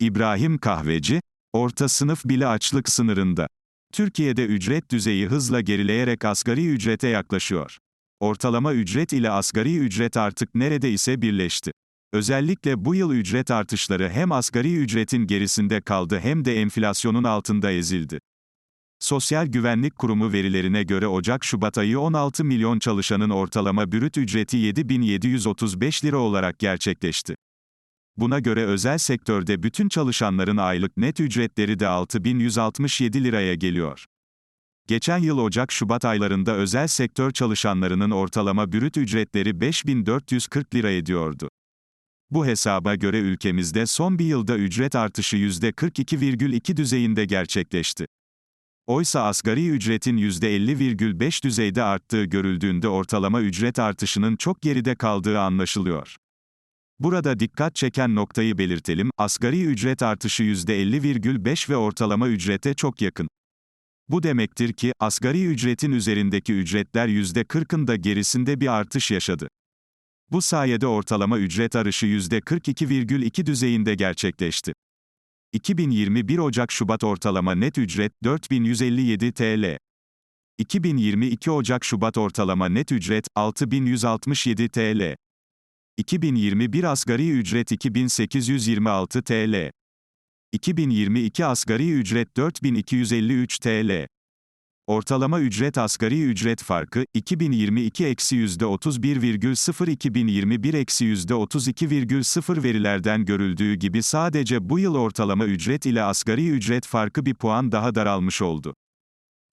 İbrahim Kahveci, orta sınıf bile açlık sınırında. Türkiye'de ücret düzeyi hızla gerileyerek asgari ücrete yaklaşıyor. Ortalama ücret ile asgari ücret artık neredeyse birleşti. Özellikle bu yıl ücret artışları hem asgari ücretin gerisinde kaldı hem de enflasyonun altında ezildi. Sosyal Güvenlik Kurumu verilerine göre Ocak-Şubat ayı 16 milyon çalışanın ortalama bürüt ücreti 7735 lira olarak gerçekleşti. Buna göre özel sektörde bütün çalışanların aylık net ücretleri de 6167 liraya geliyor. Geçen yıl Ocak-Şubat aylarında özel sektör çalışanlarının ortalama bürüt ücretleri 5440 lira ediyordu. Bu hesaba göre ülkemizde son bir yılda ücret artışı %42,2 düzeyinde gerçekleşti. Oysa asgari ücretin %50,5 düzeyde arttığı görüldüğünde ortalama ücret artışının çok geride kaldığı anlaşılıyor. Burada dikkat çeken noktayı belirtelim, asgari ücret artışı %50,5 ve ortalama ücrete çok yakın. Bu demektir ki, asgari ücretin üzerindeki ücretler %40'ın da gerisinde bir artış yaşadı. Bu sayede ortalama ücret arışı %42,2 düzeyinde gerçekleşti. 2021 Ocak-Şubat ortalama net ücret 4157 TL. 2022 Ocak-Şubat ortalama net ücret 6167 TL. 2021 asgari ücret 2826 TL. 2022 asgari ücret 4253 TL. Ortalama ücret asgari ücret farkı, 2022 eksi %31,0 2021 eksi %32,0 verilerden görüldüğü gibi sadece bu yıl ortalama ücret ile asgari ücret farkı bir puan daha daralmış oldu.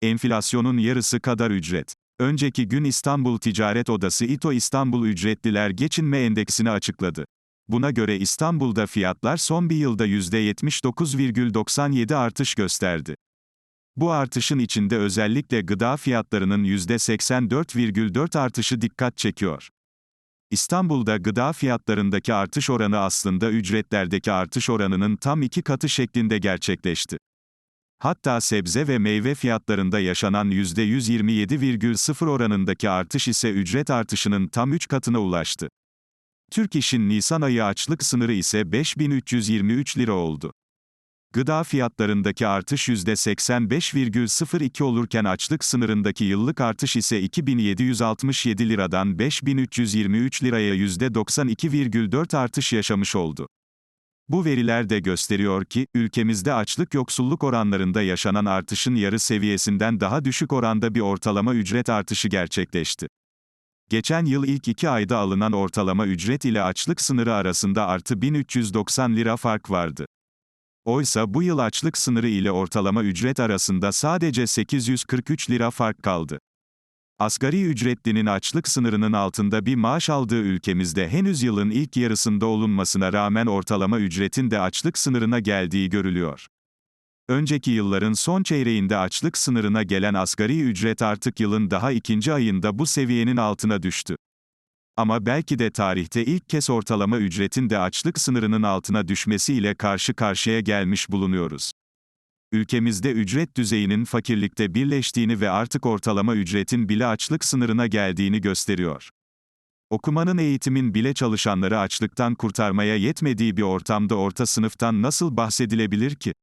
Enflasyonun yarısı kadar ücret. Önceki gün İstanbul Ticaret Odası İTO İstanbul Ücretliler Geçinme Endeksini açıkladı. Buna göre İstanbul'da fiyatlar son bir yılda %79,97 artış gösterdi. Bu artışın içinde özellikle gıda fiyatlarının %84,4 artışı dikkat çekiyor. İstanbul'da gıda fiyatlarındaki artış oranı aslında ücretlerdeki artış oranının tam iki katı şeklinde gerçekleşti. Hatta sebze ve meyve fiyatlarında yaşanan %127,0 oranındaki artış ise ücret artışının tam 3 katına ulaştı. Türk İş'in Nisan ayı açlık sınırı ise 5323 lira oldu. Gıda fiyatlarındaki artış %85,02 olurken açlık sınırındaki yıllık artış ise 2767 liradan 5323 liraya %92,4 artış yaşamış oldu. Bu veriler de gösteriyor ki, ülkemizde açlık yoksulluk oranlarında yaşanan artışın yarı seviyesinden daha düşük oranda bir ortalama ücret artışı gerçekleşti. Geçen yıl ilk iki ayda alınan ortalama ücret ile açlık sınırı arasında artı 1390 lira fark vardı. Oysa bu yıl açlık sınırı ile ortalama ücret arasında sadece 843 lira fark kaldı. Asgari ücretlinin açlık sınırının altında bir maaş aldığı ülkemizde henüz yılın ilk yarısında olunmasına rağmen ortalama ücretin de açlık sınırına geldiği görülüyor. Önceki yılların son çeyreğinde açlık sınırına gelen asgari ücret artık yılın daha ikinci ayında bu seviyenin altına düştü. Ama belki de tarihte ilk kez ortalama ücretin de açlık sınırının altına düşmesiyle karşı karşıya gelmiş bulunuyoruz. Ülkemizde ücret düzeyinin fakirlikte birleştiğini ve artık ortalama ücretin bile açlık sınırına geldiğini gösteriyor. Okumanın eğitimin bile çalışanları açlıktan kurtarmaya yetmediği bir ortamda orta sınıftan nasıl bahsedilebilir ki?